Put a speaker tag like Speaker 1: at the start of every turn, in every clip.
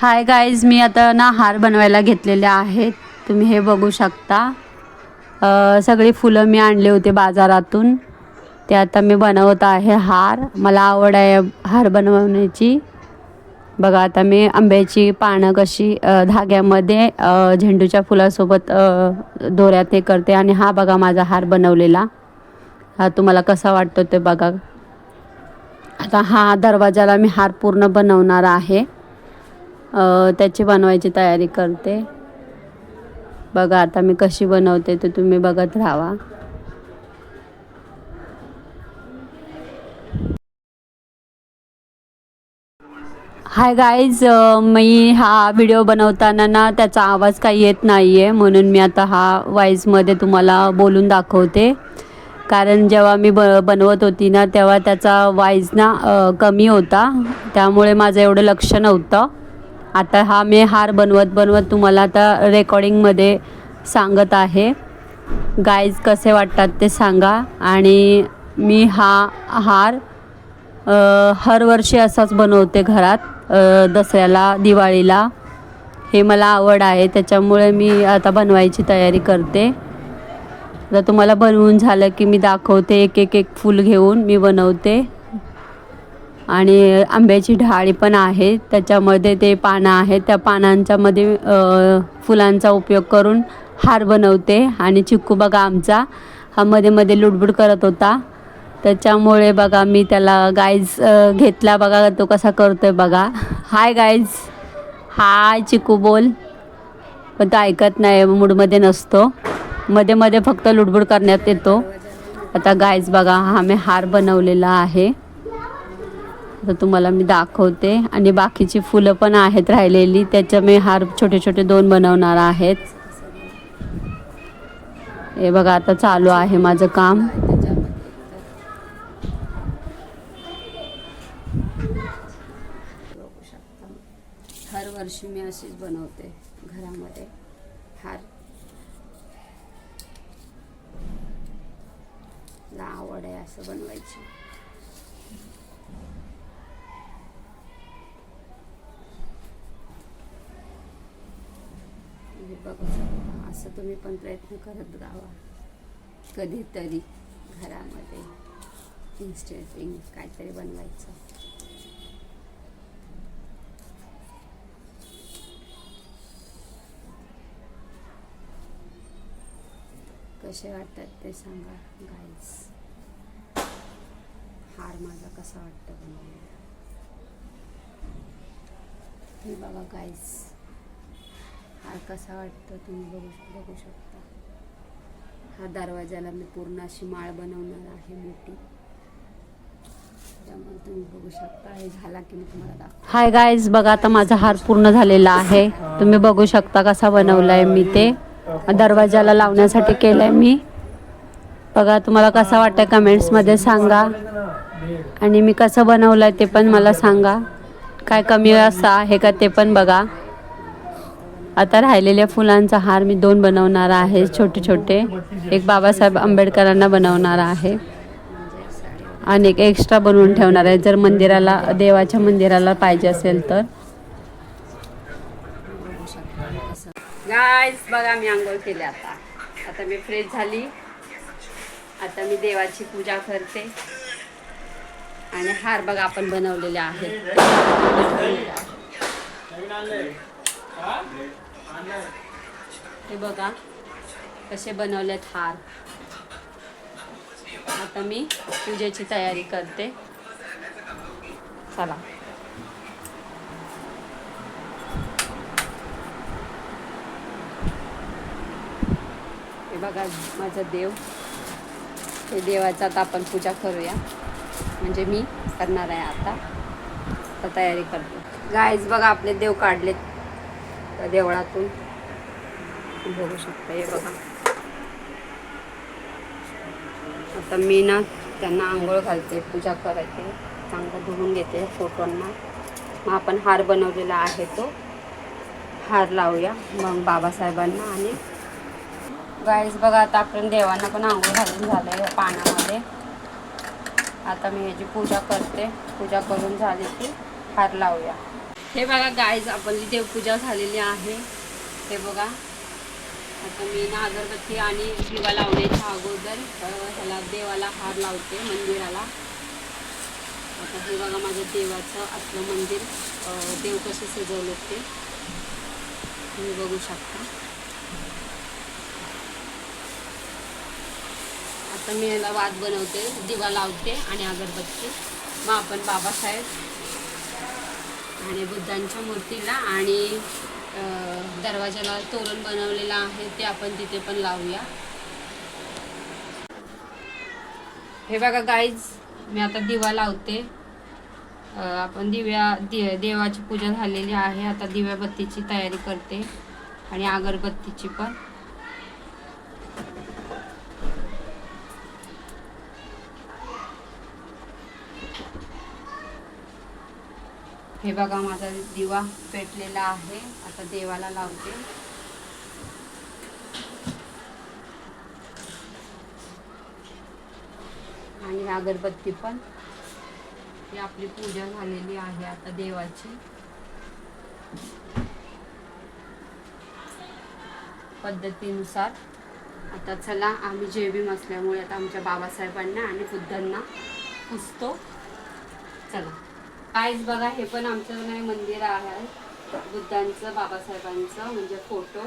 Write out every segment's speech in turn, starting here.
Speaker 1: Hi guys मी आता ना हार बनवायला घेतलेले आहेत. तुम्ही हे बघू शकता. सगळी फुलं मी आणले होते बाजारातून. ते आता मी बनवत आहे हार. मला आवड आहे हार बनवण्याची. बघा आता मी आंब्याची पानं कशी धाग्यामध्ये झेंडूच्या फुलासोबत दोऱ्यात हे करते आणि हा बघा माझा हार बनवलेला. हा तुम्हाला कसा वाटतो ते बघा. आता हा दरवाजाला मी हार पूर्ण बनवणार आहे. त्याची बनवायची तयारी करते. बघा आता मी कशी बनवते ते तुम्ही बघत राहा. हाय गाईज मी हा व्हिडिओ बनवताना ना त्याचा आवाज काही येत नाही आहे म्हणून मी आता हा वाईजमध्ये तुम्हाला बोलून दाखवते. कारण जेव्हा मी ब बनवत होती ना तेव्हा त्याचा वाईज ना कमी होता. त्यामुळे माझं एवढं लक्ष नव्हतं. आता हा मी हार बनवत बनवत तुम्हाला आता रेकॉर्डिंगमध्ये सांगत आहे. गाईज कसे वाटतात ते सांगा. आणि मी हा हार हर वर्षी असाच बनवते घरात दसऱ्याला दिवाळीला. हे मला आवड आहे त्याच्यामुळे मी आता बनवायची तयारी करते. तर तुम्हाला बनवून झालं की मी दाखवते एक एक एक फूल घेऊन मी बनवते. आणि आंब्याची ढाळी पण आहे. त्याच्यामध्ये ते पानं आहेत. त्या पानांच्यामध्ये फुलांचा उपयोग करून हार बनवते. आणि चिक्कू बघा आमचा हा मध्ये मध्ये लुडबुड करत होता. त्याच्यामुळे बघा मी त्याला गाईज घेतला बघा तो कसा करतोय बघा. हाय गाईज हाय चिकू बोल. पण तो ऐकत नाही मूडमध्ये नसतो. मध्ये मध्ये फक्त लुडबुड करण्यात येतो. आता गायज बघा हा मी हार बनवलेला आहे. तर तुम्हाला मी दाखवते. आणि बाकीची फुलं पण आहेत राहिलेली. त्याच्या मी हार छोटे छोटे दोन बनवणार आहेत. हे बघा आता चालू आहे माझं काम. हर वर्षी मी अशीच बनवते घरामध्ये हार. मला आवड आहे असं बनवायची. हे बघू असं तुम्ही पण प्रयत्न करत राहा. कधीतरी घरामध्ये इन्स्टेंटिंग काहीतरी बनवायचं. कसे वाटतात ते सांगा गाईस हार माझा कसा वाटतं बनवायला? हे बघा गाईस हार कसा वाटतं तुम्ही बघू बघू शकता. हा दरवाजाला मी पूर्ण अशी माळ बनवणार आहे मोठी. त्यामुळे तुम्ही बघू शकता हे झाला की मी तुम्हाला दाखव हाय गाईज बघा आता माझा हार पूर्ण झालेला आहे. तुम्ही बघू शकता कसा बनवलाय मी ते. दरवाजाला लावण्यासाठी केलंय मी. बघा तुम्हाला कसा वाटतं कमेंट्समध्ये सांगा. आणि मी कसं बनवलं आहे ते पण मला सांगा. काय कमी असं आहे का ते पण बघा. आता राहिलेल्या फुलांचा हार मी दोन बनवणार आहे छोटे छोटे. एक बाबासाहेब आंबेडकरांना बनवणार आहे. आणि एक एक्स्ट्रा बनवून ठेवणार आहे. जर मंदिराला देवाच्या मंदिराला पाहिजे असेल तर. गायस बघा मी आंघोळ केली आता. आता मी फ्रेश झाली. आता मी देवाची पूजा करते. आणि हार बघा आपण बनवलेले आहेत. हे बघा कसे बनवलेत हार. आता मी पूजेची तयारी करते. चला. हे बघा माझा देव. हे देवाचा आता आपण पूजा करूया. म्हणजे मी करणार आहे आता. तयारी करते. गायज बघा आपले देव काढलेत. देवळातून. बघू शकता हे बघा. आता मी ना त्यांना आंघोळ घालते पूजा करायचे. चांगलं धुवून घेते फोटोंना. मग आपण हार बनवलेला आहे तो. हार लावूया मग बाबासाहेबांना आणि गाईज बघा आता आपण देवांना पण आंघोळ घालून झालं आहे पाण्यामध्ये आता मी ह्याची पूजा करते. पूजा करून झाली की हार लावूया.
Speaker 2: हे बघा गायज आपली देवपूजा झालेली आहे. हे बघा. आता मी ना अगरबत्ती आणि दिवा लावण्याच्या अगोदर ह्याला देवाला हार लावते मंदिराला. आता हे बघा माझ्या देवाचं असलं मंदिर देव कसे सजवले ते. तुम्ही बघू शकता. आता मी ह्याला वाद बनवते दिवा लावते आणि अगरबत्ती. मग आपण बाबासाहेब आणि बुद्धांच्या मूर्तीला आणि दरवाजाला तोरण बनवलेलं आहे ते आपण तिथे पण लावूया. हे बघा गाईज मी आता दिवा लावते. आपण दिव्या दि देवाची पूजा झालेली आहे आता दिव्याबत्तीची तयारी करते आणि अगरबत्तीची पण. हे बघा माझा दिवा पेटलेला आहे. आता देवाला लावते. आणि अगरबत्ती पण. ही आपली पूजा झालेली आहे आता देवाची. पद्धतीनुसार. आता चला आम्ही जेबीम असल्यामुळे आता आमच्या बाबासाहेबांना आणि बुद्धांना पुजतो चला. गाईज बघा हे पण आमचं नाही मंदिर आहे. बुद्धांचं बाबासाहेबांचं म्हणजे फोटो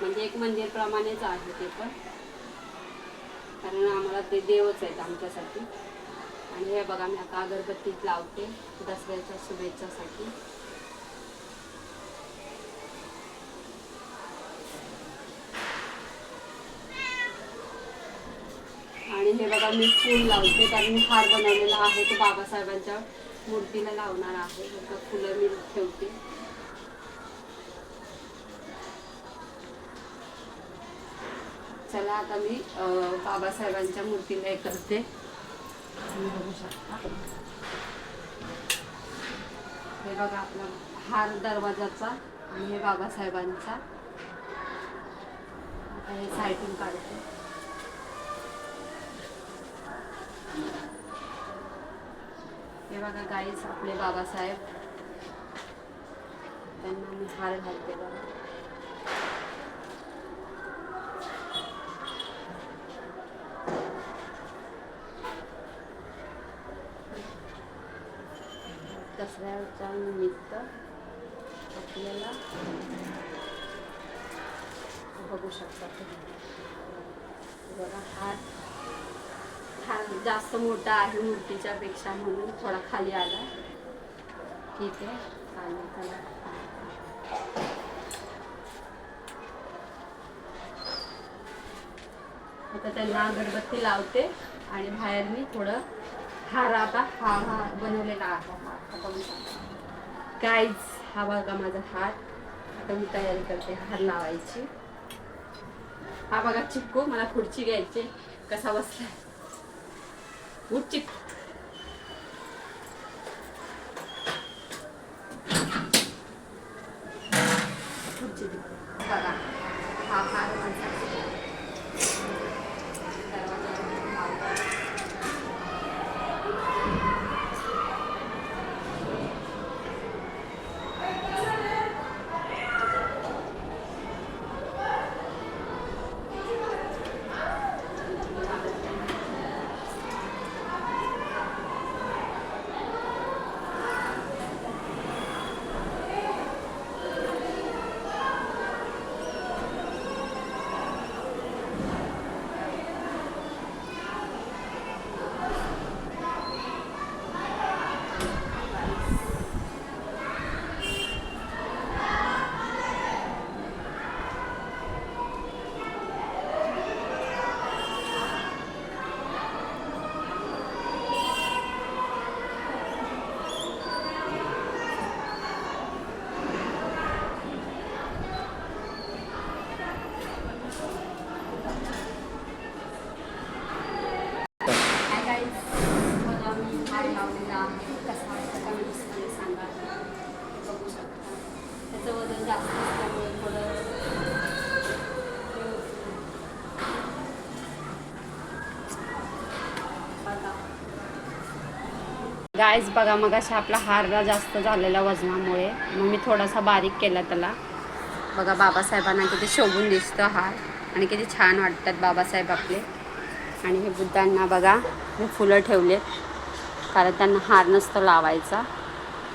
Speaker 2: म्हणजे एक मंदिर प्रमाणेच आहे ते पण. कारण आम्हाला ते देवच आहेत आमच्यासाठी. आणि हे बघा मी आता अगरबत्तीत लावते. दसऱ्याच्या शुभेच्छासाठी. आणि हे बघा मी फूल लावते. कारण मी हार बनवलेला आहे तो बाबासाहेबांच्या. मूर्तीला लावणार आहे. हे फुलं मी ठेवते. चला आता मी बाबासाहेबांच्या मूर्तीला हे करते. बघू शकता. हे बघा आपला हार दरवाजाचा आणि हे बाबासाहेबांचा. आता हे साईडून काढते. हे बघा गाईस आपले बाबासाहेब. त्यांना मी हार घालते बघा. दसऱ्याच्या निमित्त आपल्याला बघू शकता तुम्ही. बघा हार. हा जास्त मोठा आहे मूर्तीच्या पेक्षा म्हणून थोडा खाली आला. ठीक आहे. चालेल आता त्यांना अगरबत्ती लावते आणि बाहेर मी थोडं हार आता हा हा बनवलेला आहे. हा आता काहीच हा बघा माझा हार. आता मी तयारी करते हार लावायची. हा बघा चिक्कू मला खुर्ची घ्यायची. कसा बसलाय उठ चिक खुर्ची दे. बघा हा हार माझा दरवाजाला गायच बघा मग अशा आपला हारला जास्त झालेला वजनामुळे. मग मी थोडासा बारीक केला त्याला. बघा बाबासाहेबांना किती शोभून दिसतो हार आणि किती छान वाटतात बाबासाहेब आपले. आणि हे बुद्धांना बघा मी फुलं ठेवलेत. कारण त्यांना हार नसतो लावायचा.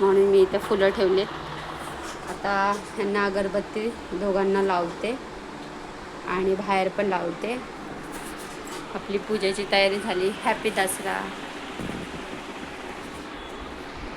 Speaker 2: म्हणून मी इथे फुलं ठेवलेत. आता ह्यांना अगरबत्ती दोघांना लावते. आणि बाहेर पण लावते. आपली पूजेची तयारी झाली. हॅपी दसरा.